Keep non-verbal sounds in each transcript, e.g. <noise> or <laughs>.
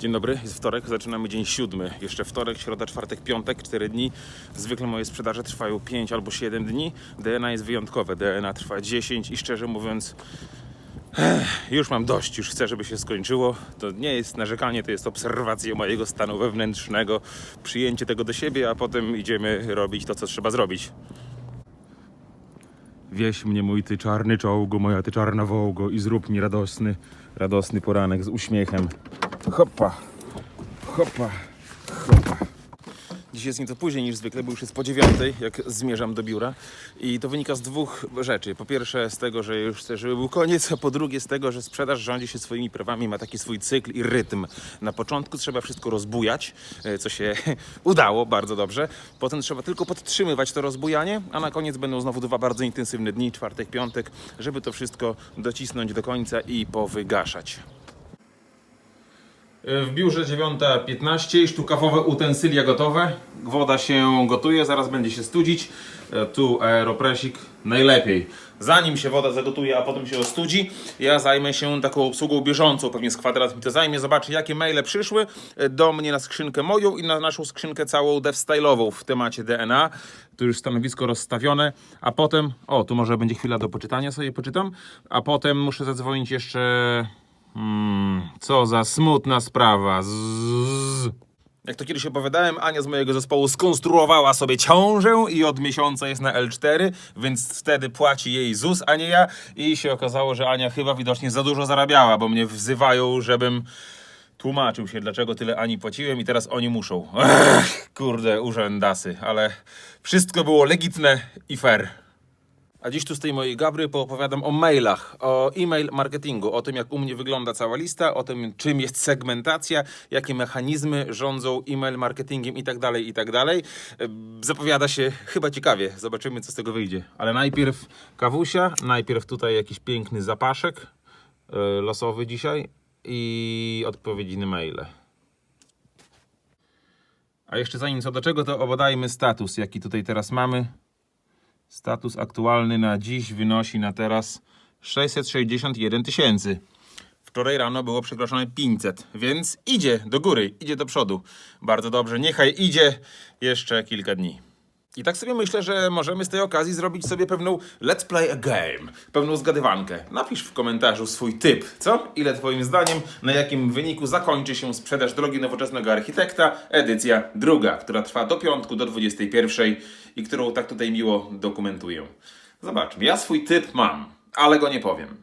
Dzień dobry, jest wtorek, zaczynamy dzień siódmy. Jeszcze wtorek, środa, czwartek, piątek, 4 dni. Zwykle moje sprzedaże trwają 5 albo 7 dni. DNA jest wyjątkowe, DNA trwa 10 i szczerze mówiąc już mam dość, już chcę, żeby się skończyło. To nie jest narzekanie, to jest obserwacja mojego stanu wewnętrznego, przyjęcie tego do siebie, a potem idziemy robić to, co trzeba zrobić. Wieś mnie mój ty czarny czołgu, moja ty czarna wołgo i zrób mi radosny, radosny poranek z uśmiechem. Hopa, hopa, hopa. Dziś jest nieco później niż zwykle, bo już jest po dziewiątej, jak zmierzam do biura. I to wynika z dwóch rzeczy. Po pierwsze z tego, że już chcę, żeby był koniec, a po drugie z tego, że sprzedaż rządzi się swoimi prawami, ma taki swój cykl i rytm. Na początku trzeba wszystko rozbujać, e, co się <laughs> udało bardzo dobrze. Potem trzeba tylko podtrzymywać to rozbujanie, a na koniec będą znowu dwa bardzo intensywne dni, czwartek, piątek, żeby to wszystko docisnąć do końca i powygaszać. W biurze 9.15, sztukawowe utensylia gotowe. Woda się gotuje, zaraz będzie się studzić. E, Tu aeropresik najlepiej. Zanim się woda zagotuje, a potem się ostudzi, ja zajmę się taką obsługą bieżącą, pewnie z kwadrat mi to zajmie. Zobaczę, jakie maile przyszły e, do mnie na skrzynkę moją i na naszą skrzynkę całą devstyle'ową w temacie DNA. Tu już stanowisko rozstawione, a potem, o, tu może będzie chwila do poczytania, sobie poczytam, a potem muszę zadzwonić jeszcze Hmm, co za smutna sprawa. Zzz. Jak to kiedyś opowiadałem, Ania z mojego zespołu skonstruowała sobie ciążę i od miesiąca jest na L4, więc wtedy płaci jej ZUS, a nie ja. I się okazało, że Ania chyba widocznie za dużo zarabiała, bo mnie wzywają, żebym tłumaczył się, dlaczego tyle Ani płaciłem i teraz oni muszą. Ech, kurde, urzędasy, ale wszystko było legitne i fair. A dziś tu z tej mojej gabry poopowiadam o mailach, o e-mail marketingu, o tym jak u mnie wygląda cała lista, o tym czym jest segmentacja, jakie mechanizmy rządzą e-mail marketingiem i tak dalej, i tak Zapowiada się chyba ciekawie, zobaczymy co z tego wyjdzie. Ale najpierw kawusia, najpierw tutaj jakiś piękny zapaszek e, losowy dzisiaj i odpowiedzi na maile. A jeszcze zanim co do czego, to obadajmy status, jaki tutaj teraz mamy. Status aktualny na dziś wynosi na teraz 661 tysięcy. Wczoraj rano było przekroczone 500, więc idzie do góry, idzie do przodu. Bardzo dobrze, niechaj idzie jeszcze kilka dni. I tak sobie myślę, że możemy z tej okazji zrobić sobie pewną let's play a game, pewną zgadywankę. Napisz w komentarzu swój typ, co? Ile twoim zdaniem, na jakim wyniku zakończy się sprzedaż drogi nowoczesnego architekta, edycja druga, która trwa do piątku, do 21 i którą tak tutaj miło dokumentuję. Zobaczmy, ja swój typ mam, ale go nie powiem.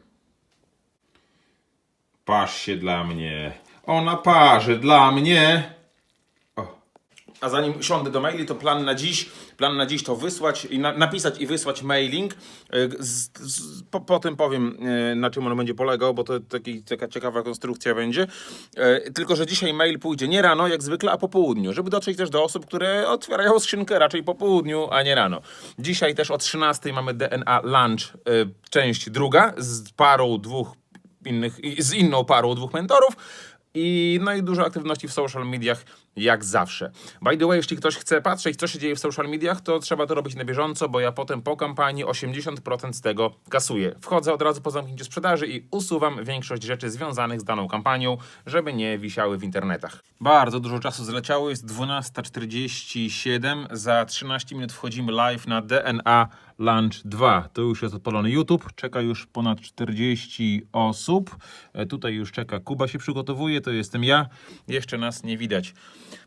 Pasz się dla mnie. Ona parzy dla mnie. A zanim siądę do maili, to plan na dziś, plan na dziś to wysłać i na, napisać i wysłać mailing. E, Z, z, po, potem powiem, e, na czym on będzie polegał, bo to taki, taka ciekawa konstrukcja będzie. E, Tylko, że dzisiaj mail pójdzie nie rano, jak zwykle, a po południu, żeby dotrzeć też do osób, które otwierają skrzynkę raczej po południu, a nie rano. Dzisiaj też o 13 mamy DNA Lunch, część druga, z parą dwóch innych, z inną parą dwóch mentorów. I, no i dużo aktywności w social mediach, jak zawsze. By the way, jeśli ktoś chce patrzeć, co się dzieje w social mediach, to trzeba to robić na bieżąco, bo ja potem po kampanii 80% z tego kasuję. Wchodzę od razu po zamknięciu sprzedaży i usuwam większość rzeczy związanych z daną kampanią, żeby nie wisiały w internetach. Bardzo dużo czasu zleciało, jest 12.47, za 13 minut wchodzimy live na DNA Lunch 2. To już jest odpalony YouTube, czeka już ponad 40 osób. E, Tutaj już czeka Kuba się przygotowuje, to jestem ja. Jeszcze nas nie widać.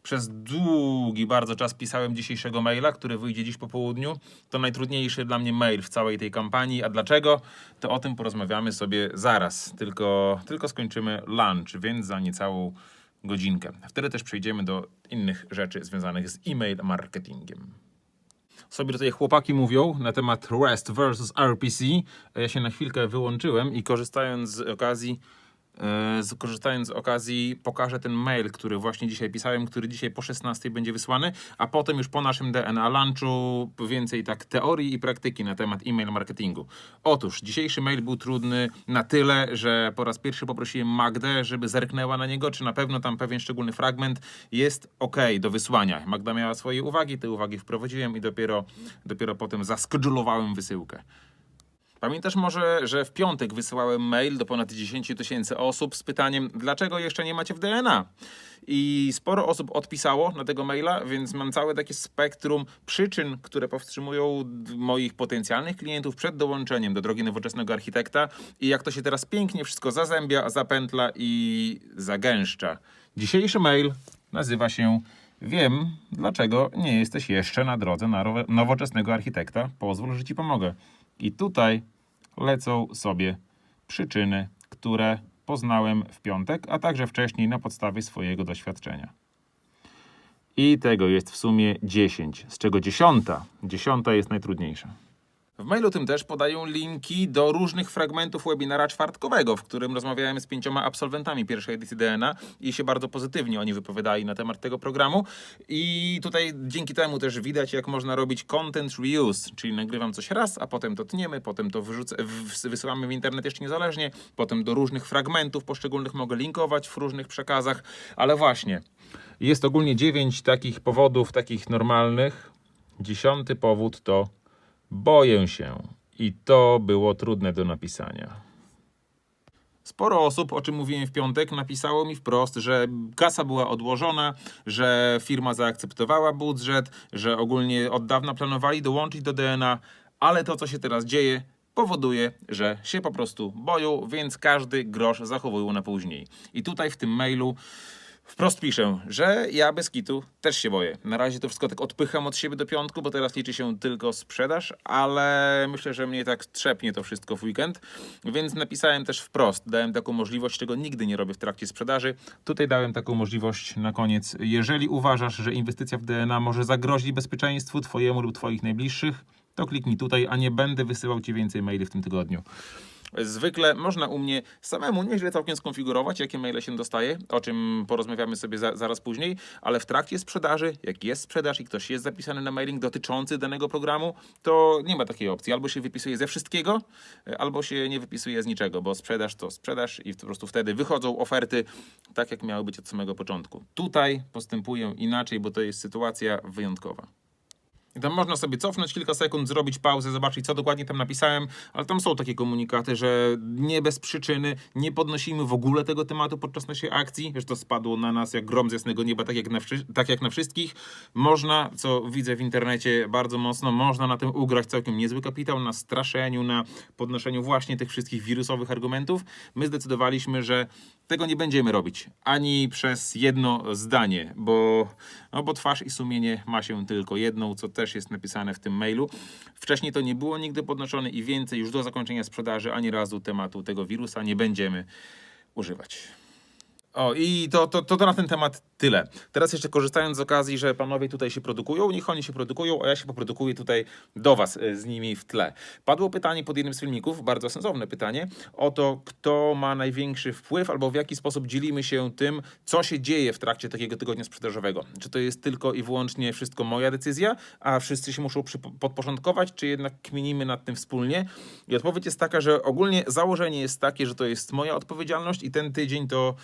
Przez długi bardzo czas pisałem dzisiejszego maila, który wyjdzie dziś po południu. To najtrudniejszy dla mnie mail w całej tej kampanii. A dlaczego? To o tym porozmawiamy sobie zaraz. Tylko, tylko skończymy lunch, więc za niecałą godzinkę. Wtedy też przejdziemy do innych rzeczy związanych z e-mail marketingiem sobie tutaj chłopaki mówią na temat REST versus RPC. Ja się na chwilkę wyłączyłem i korzystając z okazji, z- korzystając z okazji pokażę ten mail, który właśnie dzisiaj pisałem, który dzisiaj po 16 będzie wysłany, a potem już po naszym DNA lunchu więcej tak teorii i praktyki na temat e-mail marketingu. Otóż dzisiejszy mail był trudny na tyle, że po raz pierwszy poprosiłem Magdę, żeby zerknęła na niego, czy na pewno tam pewien szczególny fragment jest ok do wysłania. Magda miała swoje uwagi, te uwagi wprowadziłem i dopiero, dopiero potem zaskedulowałem wysyłkę. Pamiętasz może, że w piątek wysyłałem mail do ponad 10 tysięcy osób z pytaniem, dlaczego jeszcze nie macie w DNA? I sporo osób odpisało na tego maila, więc mam całe takie spektrum przyczyn, które powstrzymują moich potencjalnych klientów przed dołączeniem do drogi nowoczesnego architekta i jak to się teraz pięknie wszystko zazębia, zapętla i zagęszcza. Dzisiejszy mail nazywa się Wiem, dlaczego nie jesteś jeszcze na drodze na nowoczesnego architekta. Pozwól, że ci pomogę. I tutaj lecą sobie przyczyny, które poznałem w piątek, a także wcześniej na podstawie swojego doświadczenia. I tego jest w sumie 10, z czego dziesiąta, dziesiąta jest najtrudniejsza. W mailu tym też podają linki do różnych fragmentów webinara czwartkowego, w którym rozmawiałem z pięcioma absolwentami pierwszej edycji DNA i się bardzo pozytywnie oni wypowiadali na temat tego programu. I tutaj dzięki temu też widać, jak można robić content reuse, czyli nagrywam coś raz, a potem to tniemy, potem to wyrzucę, wysyłamy w internet jeszcze niezależnie, potem do różnych fragmentów poszczególnych mogę linkować w różnych przekazach, ale właśnie, jest ogólnie dziewięć takich powodów, takich normalnych. Dziesiąty powód to Boję się. I to było trudne do napisania. Sporo osób, o czym mówiłem w piątek, napisało mi wprost, że kasa była odłożona, że firma zaakceptowała budżet, że ogólnie od dawna planowali dołączyć do DNA, ale to, co się teraz dzieje, powoduje, że się po prostu boją, więc każdy grosz zachowują na później. I tutaj w tym mailu Wprost piszę, że ja bez kitu też się boję. Na razie to wszystko tak odpycham od siebie do piątku, bo teraz liczy się tylko sprzedaż, ale myślę, że mnie tak trzepnie to wszystko w weekend, więc napisałem też wprost. Dałem taką możliwość, czego nigdy nie robię w trakcie sprzedaży. Tutaj dałem taką możliwość na koniec. Jeżeli uważasz, że inwestycja w DNA może zagrozić bezpieczeństwu Twojemu lub Twoich najbliższych, to kliknij tutaj, a nie będę wysyłał Ci więcej maili w tym tygodniu. Zwykle można u mnie samemu nieźle całkiem skonfigurować, jakie maile się dostaje, o czym porozmawiamy sobie za, zaraz później, ale w trakcie sprzedaży, jak jest sprzedaż i ktoś jest zapisany na mailing dotyczący danego programu, to nie ma takiej opcji. Albo się wypisuje ze wszystkiego, albo się nie wypisuje z niczego, bo sprzedaż to sprzedaż i po prostu wtedy wychodzą oferty tak, jak miały być od samego początku. Tutaj postępuję inaczej, bo to jest sytuacja wyjątkowa. I tam można sobie cofnąć kilka sekund, zrobić pauzę, zobaczyć, co dokładnie tam napisałem, ale tam są takie komunikaty, że nie bez przyczyny nie podnosimy w ogóle tego tematu podczas naszej akcji, że to spadło na nas jak grom z jasnego nieba, tak jak na, tak jak na wszystkich. Można, co widzę w internecie bardzo mocno, można na tym ugrać całkiem niezły kapitał, na straszeniu, na podnoszeniu właśnie tych wszystkich wirusowych argumentów. My zdecydowaliśmy, że tego nie będziemy robić ani przez jedno zdanie, bo, no bo twarz i sumienie ma się tylko jedną, co też jest napisane w tym mailu. Wcześniej to nie było nigdy podnoszone i więcej już do zakończenia sprzedaży ani razu tematu tego wirusa nie będziemy używać. O, i to, to, to, to na ten temat tyle. Teraz jeszcze korzystając z okazji, że panowie tutaj się produkują, niech oni się produkują, a ja się poprodukuję tutaj do was e, z nimi w tle. Padło pytanie pod jednym z filmików, bardzo sensowne pytanie, o to, kto ma największy wpływ albo w jaki sposób dzielimy się tym, co się dzieje w trakcie takiego tygodnia sprzedażowego. Czy to jest tylko i wyłącznie wszystko moja decyzja, a wszyscy się muszą podporządkować, czy jednak kminimy nad tym wspólnie? I odpowiedź jest taka, że ogólnie założenie jest takie, że to jest moja odpowiedzialność i ten tydzień to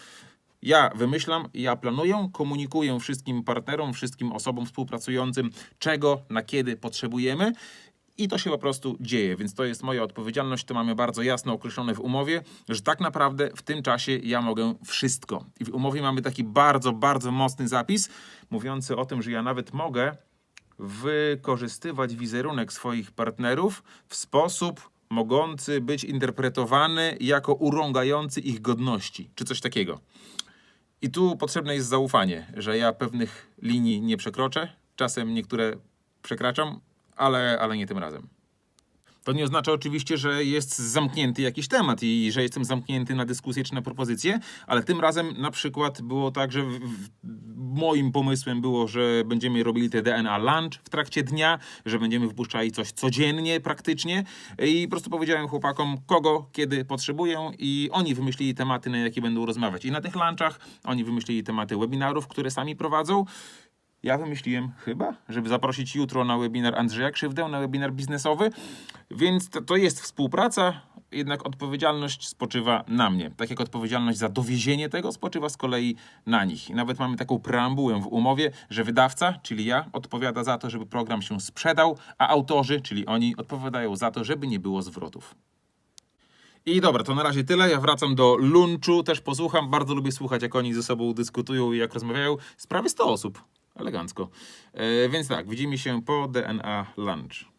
ja wymyślam, ja planuję, komunikuję wszystkim partnerom, wszystkim osobom współpracującym, czego, na kiedy potrzebujemy. I to się po prostu dzieje, więc to jest moja odpowiedzialność. To mamy bardzo jasno określone w umowie, że tak naprawdę w tym czasie ja mogę wszystko. I w umowie mamy taki bardzo, bardzo mocny zapis mówiący o tym, że ja nawet mogę wykorzystywać wizerunek swoich partnerów w sposób mogący być interpretowany jako urągający ich godności, czy coś takiego. I tu potrzebne jest zaufanie, że ja pewnych linii nie przekroczę. Czasem niektóre przekraczam, ale, ale nie tym razem. To nie oznacza oczywiście, że jest zamknięty jakiś temat i że jestem zamknięty na dyskusję czy na propozycję, ale tym razem na przykład było tak, że w, w, moim pomysłem było, że będziemy robili te DNA lunch w trakcie dnia, że będziemy wypuszczali coś codziennie praktycznie i po prostu powiedziałem chłopakom, kogo, kiedy potrzebują i oni wymyślili tematy, na jakie będą rozmawiać. I na tych lunchach oni wymyślili tematy webinarów, które sami prowadzą. Ja wymyśliłem chyba, żeby zaprosić jutro na webinar Andrzeja Krzywdę, na webinar biznesowy, więc to, to jest współpraca jednak odpowiedzialność spoczywa na mnie. Tak jak odpowiedzialność za dowiezienie tego spoczywa z kolei na nich. I nawet mamy taką preambułę w umowie, że wydawca, czyli ja, odpowiada za to, żeby program się sprzedał, a autorzy, czyli oni, odpowiadają za to, żeby nie było zwrotów. I dobra, to na razie tyle. Ja wracam do lunchu, też posłucham. Bardzo lubię słuchać, jak oni ze sobą dyskutują i jak rozmawiają. Z prawie 100 osób. Elegancko. E, więc tak, widzimy się po DNA Lunch.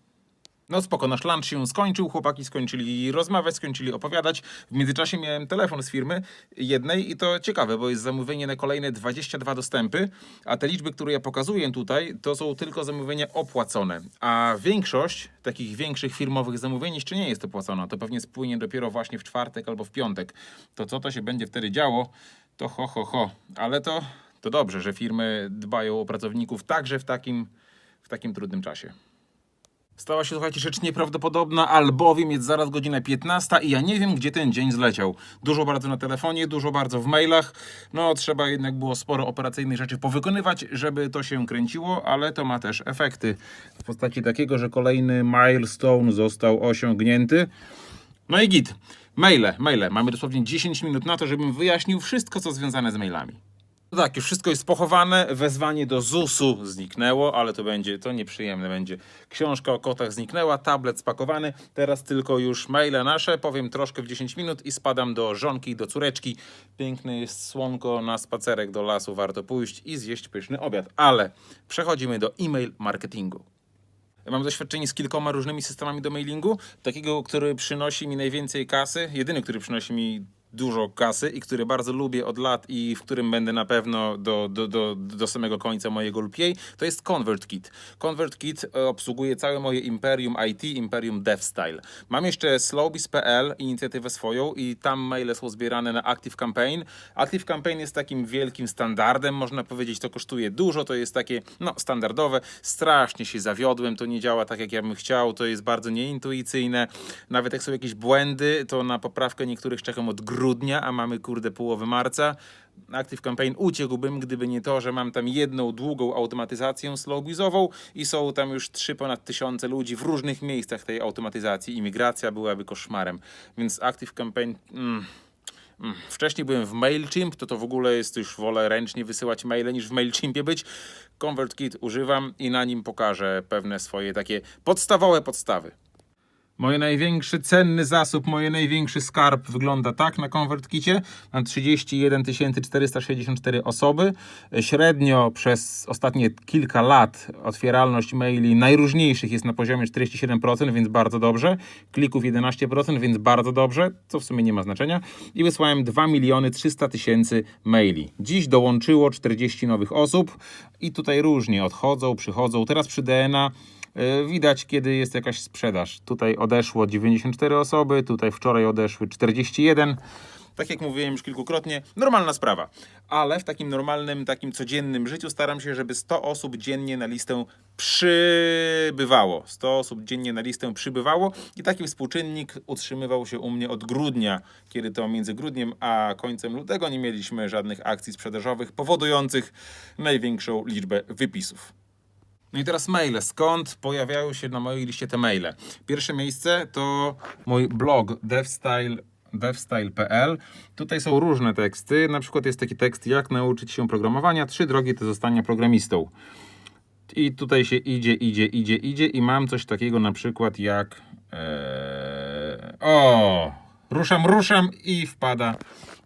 No spoko, nasz lunch się skończył, chłopaki skończyli rozmawiać, skończyli opowiadać. W międzyczasie miałem telefon z firmy jednej i to ciekawe, bo jest zamówienie na kolejne 22 dostępy, a te liczby, które ja pokazuję tutaj, to są tylko zamówienia opłacone, a większość takich większych firmowych zamówień jeszcze nie jest opłacona. To pewnie spłynie dopiero właśnie w czwartek albo w piątek. To co to się będzie wtedy działo, to ho, ho, ho. Ale to, to dobrze, że firmy dbają o pracowników także w takim, w takim trudnym czasie. Stała się, słuchajcie, rzecz nieprawdopodobna, albowiem jest zaraz godzina 15 i ja nie wiem, gdzie ten dzień zleciał. Dużo bardzo na telefonie, dużo bardzo w mailach. No, trzeba jednak było sporo operacyjnych rzeczy powykonywać, żeby to się kręciło, ale to ma też efekty w postaci takiego, że kolejny milestone został osiągnięty. No i git. Maile, maile. Mamy dosłownie 10 minut na to, żebym wyjaśnił wszystko, co związane z mailami. No tak, już wszystko jest pochowane. Wezwanie do ZUS-u zniknęło, ale to będzie, to nieprzyjemne będzie. Książka o kotach zniknęła, tablet spakowany. Teraz tylko już maile nasze. Powiem troszkę w 10 minut i spadam do żonki, do córeczki. Piękne jest słonko, na spacerek do lasu warto pójść i zjeść pyszny obiad. Ale przechodzimy do e-mail marketingu. Mam doświadczenie z kilkoma różnymi systemami do mailingu. Takiego, który przynosi mi najwięcej kasy, jedyny, który przynosi mi dużo kasy i który bardzo lubię od lat i w którym będę na pewno do, do, do, do samego końca mojego lub jej, to jest ConvertKit. ConvertKit e, obsługuje całe moje imperium IT, imperium DevStyle. Mam jeszcze Slowbiz.pl, inicjatywę swoją i tam maile są zbierane na ActiveCampaign. ActiveCampaign jest takim wielkim standardem, można powiedzieć, to kosztuje dużo, to jest takie, no, standardowe. Strasznie się zawiodłem, to nie działa tak, jak ja bym chciał, to jest bardzo nieintuicyjne. Nawet jak są jakieś błędy, to na poprawkę niektórych czekam od grudnia, a mamy kurde połowy marca. Active Campaign uciekłbym, gdyby nie to, że mam tam jedną długą automatyzację slowbizową i są tam już trzy ponad tysiące ludzi w różnych miejscach tej automatyzacji i migracja byłaby koszmarem. Więc Active Campaign... Mm. Mm. Wcześniej byłem w MailChimp, to to w ogóle jest już wolę ręcznie wysyłać maile niż w MailChimpie być. ConvertKit używam i na nim pokażę pewne swoje takie podstawowe podstawy. Moje największy cenny zasób, moje największy skarb wygląda tak na ConvertKicie. Mam 31 464 osoby. Średnio przez ostatnie kilka lat otwieralność maili najróżniejszych jest na poziomie 47%, więc bardzo dobrze. Klików 11%, więc bardzo dobrze, co w sumie nie ma znaczenia. I wysłałem 2 miliony 300 tysięcy maili. Dziś dołączyło 40 nowych osób i tutaj różnie odchodzą, przychodzą. Teraz przy DNA Widać, kiedy jest jakaś sprzedaż. Tutaj odeszło 94 osoby, tutaj wczoraj odeszły 41. Tak jak mówiłem już kilkukrotnie, normalna sprawa. Ale w takim normalnym, takim codziennym życiu staram się, żeby 100 osób dziennie na listę przybywało. 100 osób dziennie na listę przybywało i taki współczynnik utrzymywał się u mnie od grudnia, kiedy to między grudniem a końcem lutego nie mieliśmy żadnych akcji sprzedażowych powodujących największą liczbę wypisów. No i teraz maile. Skąd pojawiają się na mojej liście te maile? Pierwsze miejsce to mój blog devstyle devstyle.pl. Tutaj są różne teksty. Na przykład jest taki tekst jak nauczyć się programowania, trzy drogi do zostania programistą. I tutaj się idzie, idzie, idzie, idzie i mam coś takiego na przykład jak ee, o, ruszam, ruszam i wpada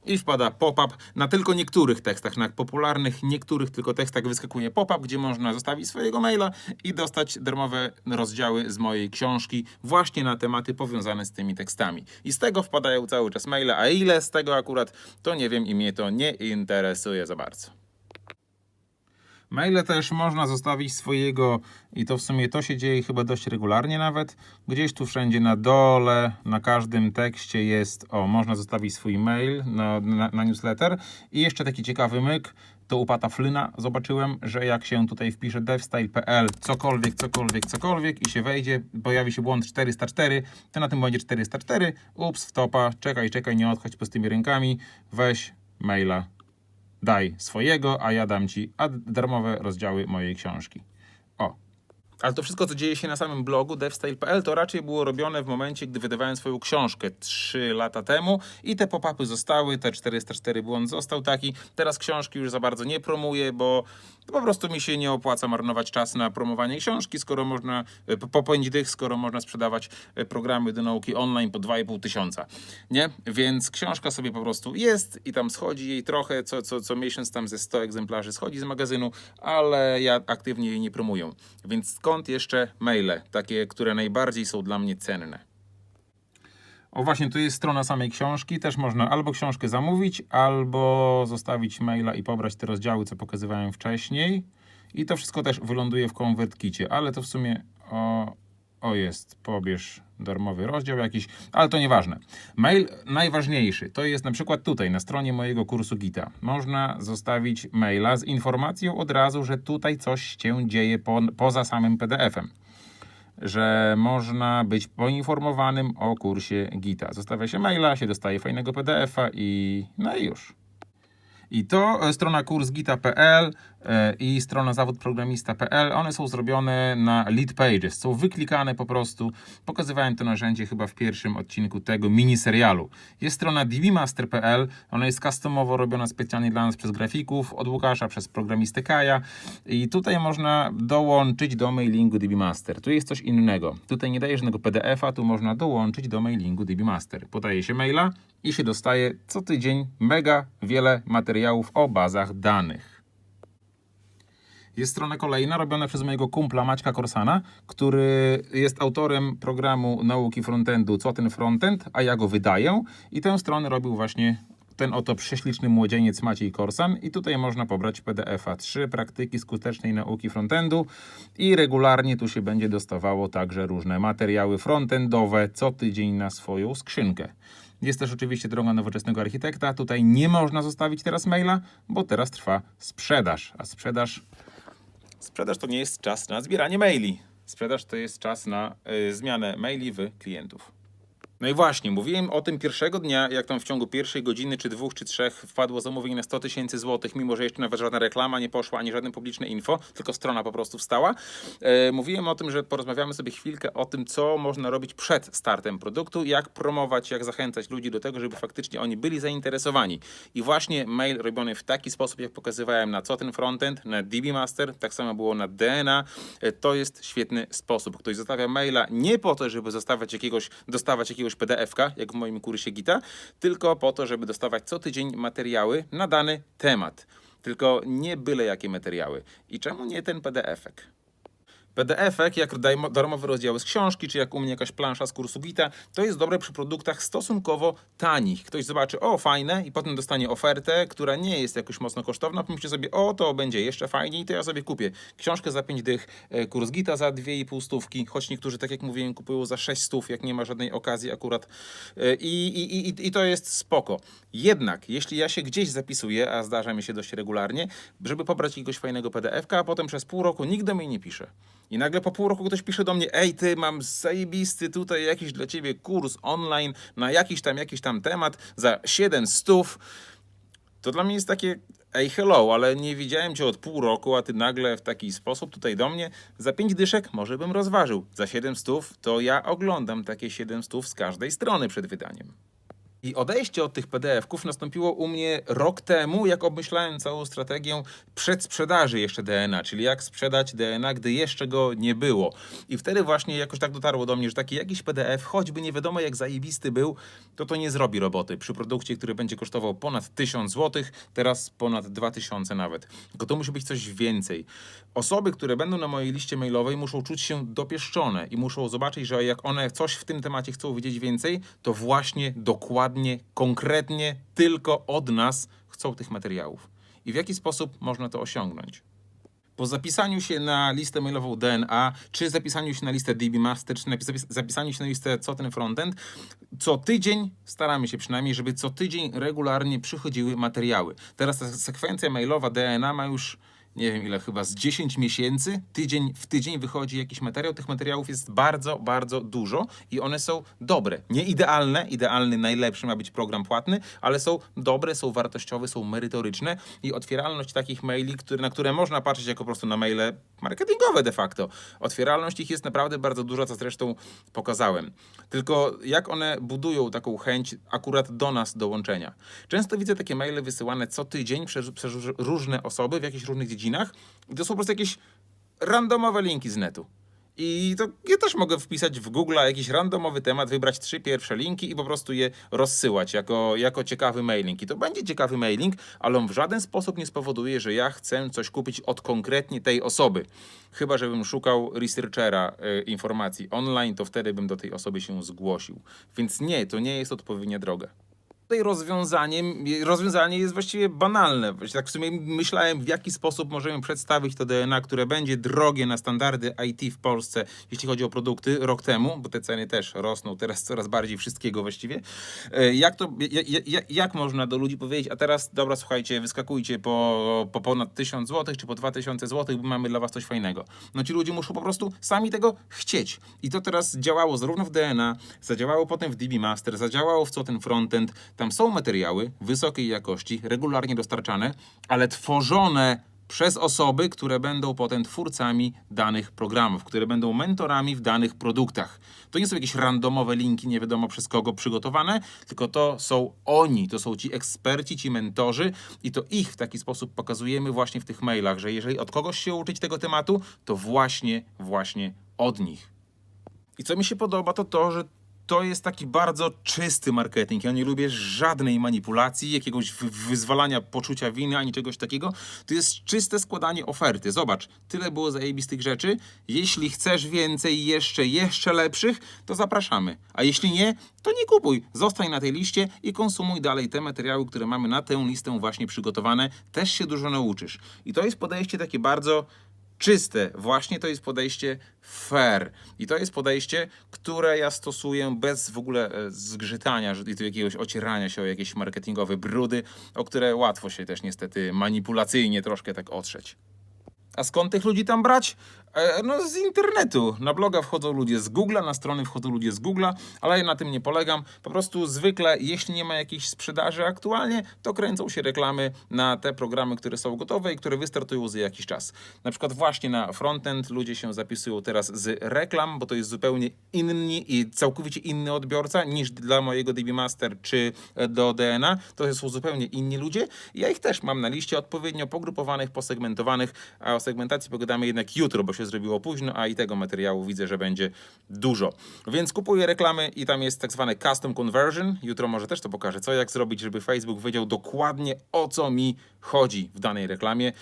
i wpada pop-up na tylko niektórych tekstach, na popularnych niektórych tylko tekstach wyskakuje pop-up, gdzie można zostawić swojego maila i dostać darmowe rozdziały z mojej książki właśnie na tematy powiązane z tymi tekstami. I z tego wpadają cały czas maile, a ile z tego akurat, to nie wiem i mnie to nie interesuje za bardzo. Maile też można zostawić swojego, i to w sumie to się dzieje chyba dość regularnie nawet. Gdzieś tu wszędzie na dole, na każdym tekście jest, o, można zostawić swój mail na, na, na newsletter. I jeszcze taki ciekawy myk, to u Pata Flyna zobaczyłem, że jak się tutaj wpisze devstyle.pl cokolwiek, cokolwiek, cokolwiek i się wejdzie, pojawi się błąd 404, to na tym błędzie 404, ups, wtopa, czekaj, czekaj, nie odchodź pustymi rękami, weź maila daj swojego, a ja dam ci darmowe rozdziały mojej książki. Ale to wszystko, co dzieje się na samym blogu devstyle.pl, to raczej było robione w momencie, gdy wydawałem swoją książkę 3 lata temu i te pop-upy zostały, te 404 błąd został taki. Teraz książki już za bardzo nie promuję, bo po prostu mi się nie opłaca marnować czas na promowanie książki, skoro można, e, po- po 5 dych, skoro można sprzedawać e, programy do nauki online po 2,5 tysiąca. Nie? Więc książka sobie po prostu jest i tam schodzi jej trochę, co, co, co miesiąc tam ze 100 egzemplarzy schodzi z magazynu, ale ja aktywnie jej nie promuję. Więc skąd jeszcze maile, takie, które najbardziej są dla mnie cenne? O właśnie, tu jest strona samej książki. Też można albo książkę zamówić, albo zostawić maila i pobrać te rozdziały, co pokazywałem wcześniej. I to wszystko też wyląduje w ConvertKicie, ale to w sumie o, o jest, pobierz darmowy rozdział jakiś, ale to nieważne. Mail najważniejszy to jest na przykład tutaj na stronie mojego kursu Gita. Można zostawić maila z informacją od razu, że tutaj coś się dzieje po, poza samym PDF-em że można być poinformowanym o kursie Gita. Zostawia się maila, się dostaje fajnego PDF-a i no i już. I to e, strona kursgita.pl i strona zawodprogramista.pl, one są zrobione na lead pages, są wyklikane po prostu. Pokazywałem to narzędzie chyba w pierwszym odcinku tego miniserialu. Jest strona dbmaster.pl, ona jest customowo robiona specjalnie dla nas przez grafików, od Łukasza przez programistę Kaja i tutaj można dołączyć do mailingu dbmaster. Tu jest coś innego. Tutaj nie daje żadnego PDF-a, tu można dołączyć do mailingu dbmaster. Podaje się maila i się dostaje co tydzień mega wiele materiałów o bazach danych. Jest strona kolejna, robiona przez mojego kumpla Maćka Korsana, który jest autorem programu nauki frontendu Co ten frontend, a ja go wydaję. I tę stronę robił właśnie ten oto prześliczny młodzieniec Maciej Korsan. I tutaj można pobrać PDF-a 3 praktyki skutecznej nauki frontendu. I regularnie tu się będzie dostawało także różne materiały frontendowe co tydzień na swoją skrzynkę. Jest też oczywiście droga nowoczesnego architekta. Tutaj nie można zostawić teraz maila, bo teraz trwa sprzedaż. A sprzedaż Sprzedaż to nie jest czas na zbieranie maili. Sprzedaż to jest czas na y, zmianę maili w klientów. No i właśnie, mówiłem o tym pierwszego dnia, jak tam w ciągu pierwszej godziny, czy dwóch, czy trzech wpadło zamówienie na 100 tysięcy złotych, mimo że jeszcze nawet żadna reklama nie poszła, ani żadne publiczne info, tylko strona po prostu wstała. E, mówiłem o tym, że porozmawiamy sobie chwilkę o tym, co można robić przed startem produktu, jak promować, jak zachęcać ludzi do tego, żeby faktycznie oni byli zainteresowani. I właśnie mail robiony w taki sposób, jak pokazywałem na co ten frontend, na DB Master, tak samo było na DNA, e, to jest świetny sposób. Ktoś zostawia maila nie po to, żeby zostawiać jakiegoś, dostawać jakiegoś PDF-ka, jak w moim kursie Gita, tylko po to, żeby dostawać co tydzień materiały na dany temat. Tylko nie byle jakie materiały. I czemu nie ten PDF-ek? PDF-ek, jak darmowe rozdziały z książki, czy jak u mnie jakaś plansza z kursu Gita, to jest dobre przy produktach stosunkowo tanich. Ktoś zobaczy, o fajne, i potem dostanie ofertę, która nie jest jakoś mocno kosztowna, pomyśli sobie, o to będzie jeszcze fajniej, to ja sobie kupię książkę za 5 dych, e, kurs Gita za 2,5 stówki, choć niektórzy, tak jak mówiłem, kupują za 6 stów, jak nie ma żadnej okazji akurat. E, I, i, i, I to jest spoko. Jednak, jeśli ja się gdzieś zapisuję, a zdarza mi się dość regularnie, żeby pobrać jakiegoś fajnego PDF-ka, a potem przez pół roku nikt do mnie nie pisze. I nagle po pół roku ktoś pisze do mnie, ej ty, mam zajebisty tutaj jakiś dla ciebie kurs online na jakiś tam, jakiś tam temat za 7 stów. To dla mnie jest takie, ej hello, ale nie widziałem cię od pół roku, a ty nagle w taki sposób tutaj do mnie, za 5 dyszek może bym rozważył, za 7 stów to ja oglądam takie 7 stów z każdej strony przed wydaniem. I odejście od tych PDF-ków nastąpiło u mnie rok temu, jak obmyślałem całą strategię przedsprzedaży jeszcze DNA, czyli jak sprzedać DNA, gdy jeszcze go nie było. I wtedy właśnie jakoś tak dotarło do mnie, że taki jakiś PDF, choćby nie wiadomo jak zajebisty był, to to nie zrobi roboty. Przy produkcie, który będzie kosztował ponad 1000 zł, teraz ponad 2000 nawet. Tylko to musi być coś więcej. Osoby, które będą na mojej liście mailowej muszą czuć się dopieszczone i muszą zobaczyć, że jak one coś w tym temacie chcą wiedzieć więcej, to właśnie dokładnie, konkretnie, tylko od nas chcą tych materiałów. I w jaki sposób można to osiągnąć? Po zapisaniu się na listę mailową DNA, czy zapisaniu się na listę DB Master, czy zapisaniu się na listę co ten frontend, co tydzień staramy się przynajmniej, żeby co tydzień regularnie przychodziły materiały. Teraz ta sekwencja mailowa DNA ma już nie wiem ile, chyba z 10 miesięcy, tydzień w tydzień wychodzi jakiś materiał. Tych materiałów jest bardzo, bardzo dużo i one są dobre. Nie idealne, idealny, najlepszy ma być program płatny, ale są dobre, są wartościowe, są merytoryczne i otwieralność takich maili, które, na które można patrzeć jako po prostu na maile marketingowe de facto. Otwieralność ich jest naprawdę bardzo duża, co zresztą pokazałem. Tylko jak one budują taką chęć akurat do nas dołączenia. Często widzę takie maile wysyłane co tydzień przez, przez różne osoby w jakichś różnych dziedzinach i to są po prostu jakieś randomowe linki z netu. I to ja też mogę wpisać w Google jakiś randomowy temat, wybrać trzy pierwsze linki i po prostu je rozsyłać jako, jako ciekawy mailing. I to będzie ciekawy mailing, ale on w żaden sposób nie spowoduje, że ja chcę coś kupić od konkretnie tej osoby. Chyba, żebym szukał researchera y, informacji online, to wtedy bym do tej osoby się zgłosił. Więc nie, to nie jest odpowiednia droga. Tutaj rozwiązaniem, rozwiązanie jest właściwie banalne. Tak w sumie myślałem, w jaki sposób możemy przedstawić to DNA, które będzie drogie na standardy IT w Polsce, jeśli chodzi o produkty, rok temu, bo te ceny też rosną teraz coraz bardziej wszystkiego właściwie. E, Jak to, ja- ja- jak można do ludzi powiedzieć, a teraz, dobra, słuchajcie, wyskakujcie po, po ponad 1000 zł czy po 2000 zł, bo mamy dla was coś fajnego. No ci ludzie muszą po prostu sami tego chcieć. I to teraz działało zarówno w DNA, zadziałało potem w DB Master, zadziałało w co ten frontend. Tam są materiały wysokiej jakości, regularnie dostarczane, ale tworzone przez osoby, które będą potem twórcami danych programów, które będą mentorami w danych produktach. To nie są jakieś randomowe linki, nie wiadomo przez kogo przygotowane, tylko to są oni, to są ci eksperci, ci mentorzy i to ich w taki sposób pokazujemy właśnie w tych mailach, że jeżeli od kogoś się uczyć tego tematu, to właśnie, właśnie od nich. I co mi się podoba, to to, że to jest taki bardzo czysty marketing. Ja nie lubię żadnej manipulacji, jakiegoś wy- wyzwalania poczucia winy, ani czegoś takiego. To jest czyste składanie oferty. Zobacz, tyle było zajebistych rzeczy. Jeśli chcesz więcej, jeszcze, jeszcze lepszych, to zapraszamy. A jeśli nie, to nie kupuj. Zostań na tej liście i konsumuj dalej te materiały, które mamy na tę listę właśnie przygotowane. Też się dużo nauczysz. I to jest podejście takie bardzo czyste. Właśnie to jest podejście fair. I to jest podejście, które ja stosuję bez w ogóle e, zgrzytania, i tu jakiegoś ocierania się o jakieś marketingowe brudy, o które łatwo się też niestety manipulacyjnie troszkę tak otrzeć. A skąd tych ludzi tam brać? E, No z internetu. Na bloga wchodzą ludzie z Google'a, na strony wchodzą ludzie z Google'a, ale ja na tym nie polegam. Po prostu zwykle, jeśli nie ma jakiejś sprzedaży aktualnie, to kręcą się reklamy na te programy, które są gotowe i które wystartują za jakiś czas. Na przykład właśnie na frontend ludzie się zapisują teraz z reklam, bo to jest zupełnie inny i całkowicie inny odbiorca niż dla mojego DB Master czy e, do DNA. To są zupełnie inni ludzie. Ja ich też mam na liście odpowiednio pogrupowanych, posegmentowanych, a o segmentacji pogadamy jednak jutro, bo się zrobiło późno, a i tego materiału widzę, że będzie dużo. Więc kupuję reklamy i tam jest tak zwane custom conversion. Jutro może też to pokażę, co jak zrobić, żeby Facebook wiedział dokładnie o co mi chodzi w danej reklamie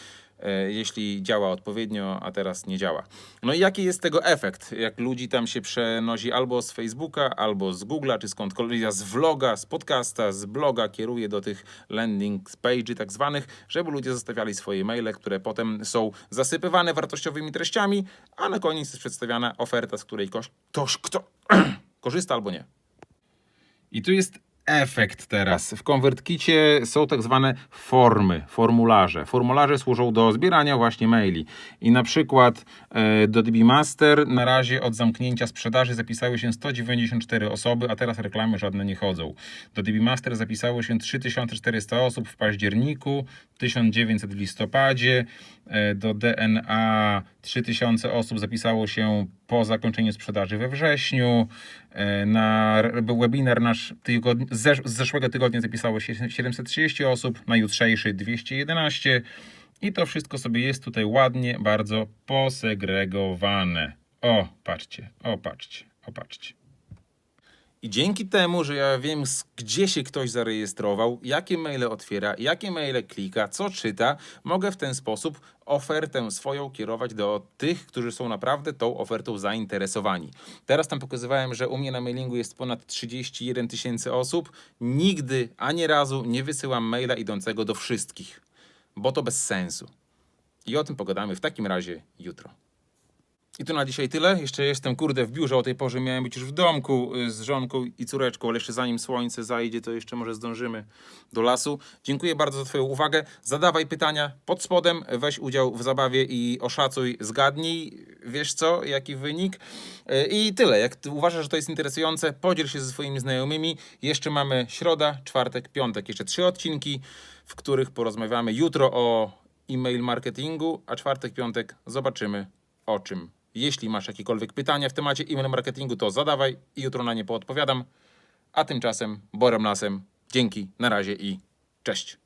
jeśli działa odpowiednio, a teraz nie działa. No i jaki jest tego efekt? Jak ludzi tam się przenosi albo z Facebooka, albo z Google'a, czy skądkolwiek, z vloga, z podcasta, z bloga kieruję do tych landing page tak zwanych, żeby ludzie zostawiali swoje maile, które potem są zasypywane wartościowymi treściami, a na koniec jest przedstawiana oferta, z której ktoś, ktoś kto <clears throat> korzysta albo nie. I tu jest efekt teraz. W ConvertKicie są tak zwane formy, formularze. Formularze służą do zbierania właśnie maili. I na przykład e, do DB Master na razie od zamknięcia sprzedaży zapisały się 194 osoby, a teraz reklamy żadne nie chodzą. Do DB Master zapisało się 3400 osób w październiku, 1900 w listopadzie. E, Do DNA 3000 osób zapisało się po zakończeniu sprzedaży we wrześniu. E, Na webinar nasz tygod- z zesz- z zeszłego tygodnia zapisało się 730 osób, na jutrzejszy 211. I to wszystko sobie jest tutaj ładnie, bardzo posegregowane. O, patrzcie, o, patrzcie, o, patrzcie. I dzięki temu, że ja wiem, gdzie się ktoś zarejestrował, jakie maile otwiera, jakie maile klika, co czyta, mogę w ten sposób ofertę swoją kierować do tych, którzy są naprawdę tą ofertą zainteresowani. Teraz tam pokazywałem, że u mnie na mailingu jest ponad 31 tysięcy osób. Nigdy, ani razu nie wysyłam maila idącego do wszystkich, bo to bez sensu. I o tym pogadamy w takim razie jutro. I to na dzisiaj tyle. Jeszcze jestem, kurde, w biurze. O tej porze miałem być już w domku y, z żonką i córeczką, ale jeszcze zanim słońce zajdzie, to jeszcze może zdążymy do lasu. Dziękuję bardzo za Twoją uwagę. Zadawaj pytania pod spodem, weź udział w zabawie i oszacuj, zgadnij, wiesz co, jaki wynik. Y, I tyle. Jak uważasz, że to jest interesujące, podziel się ze swoimi znajomymi. Jeszcze mamy środa, czwartek, piątek. Jeszcze trzy odcinki, w których porozmawiamy jutro o e-mail marketingu, a czwartek, piątek zobaczymy o czym. Jeśli masz jakiekolwiek pytania w temacie e-mail marketingu, to zadawaj i jutro na nie poodpowiadam. A tymczasem Borem Lasem. Dzięki, na razie i cześć.